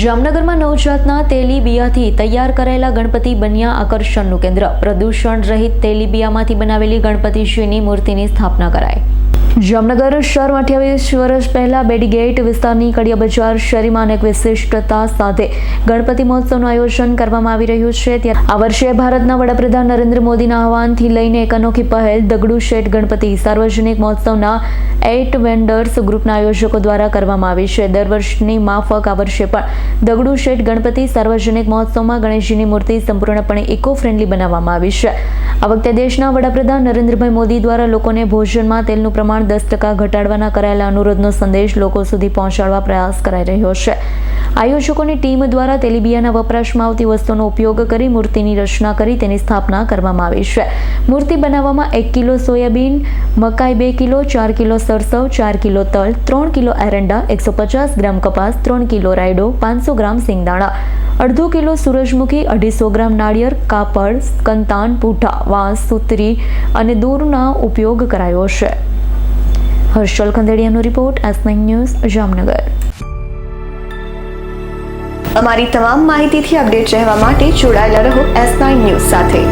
જામનગરમાં નવજાતના તેલીબિયાથી તૈયાર કરાયેલા ગણપતિ બન્યા આકર્ષણનું કેન્દ્ર. પ્રદૂષણ રહિત તેલીબિયામાંથી બનાવેલી ગણપતિશ્રીની મૂર્તિની સ્થાપના કરાઈ. જામનગર શહેરમાં અઠ્યાવીસ વર્ષ પહેલા બેડીગેટ વિસ્તારની કડિયા બજાર શેરીમાં અનેક વિશિષ્ટતા સાથે ગણપતિ મહોત્સવનું આયોજન કરવામાં આવી રહ્યું છે. ત્યારે આ વર્ષે ભારતના વડાપ્રધાન નરેન્દ્ર મોદીના આહવાનથી લઈને એક અનોખી પહેલ, દગડુ શેઠ ગણપતિ સાર્વજનિક મહોત્સવના એટ વેન્ડર્સ ગ્રુપના આયોજકો દ્વારા કરવામાં આવી છે. દર વર્ષની માફક આ વર્ષે પણ દગડુ શેઠ ગણપતિ સાર્વજનિક મહોત્સવમાં ગણેશજીની મૂર્તિ સંપૂર્ણપણે ઇકો ફ્રેન્ડલી બનાવવામાં આવી છે. આ વખતે દેશના વડાપ્રધાન નરેન્દ્રભાઈ મોદી દ્વારા લોકોને ભોજનમાં તેલનું પ્રમાણ દસ ટકા ઘટાડવાના કરાયેલા અનુરોધનો સંદેશ લોકો સુધી પહોંચાડવા પ્રયાસ કરાઈ રહ્યો છે. આયોજકોની ટીમ દ્વારા તેલીબિયાના વપરાશમાં આવતી વસ્તુનો ઉપયોગ કરી મૂર્તિની રચના કરી તેની સ્થાપના કરવામાં આવી છે. મૂર્તિ બનાવવામાં એક કિલો સોયાબીન, મકાઈ બે કિલો, ચાર કિલો સરસવ, ચાર કિલો તલ, ત્રણ કિલો એરંડા, એકસો પચાસ ગ્રામ કપાસ, ત્રણ કિલો રાયડો, પાંચસો ગ્રામ સિંગદાણા અડધો કિલો સૂરજમુખી, અઢીસો ગ્રામ નાળિયેર, કાપડ, કંતાન, પૂઠા, વાંસ, સુતરી અને દૂરના ઉપયોગ કરાયો છે હર્ષલ ખંદેડિયાનો રિપોર્ટ, એસ ન્યૂઝ, જામનગર. અમારી તમામ માહિતીથી અપડેટ રહેવા માટે જોડાયેલા રહો એસ ન્યૂઝ સાથે.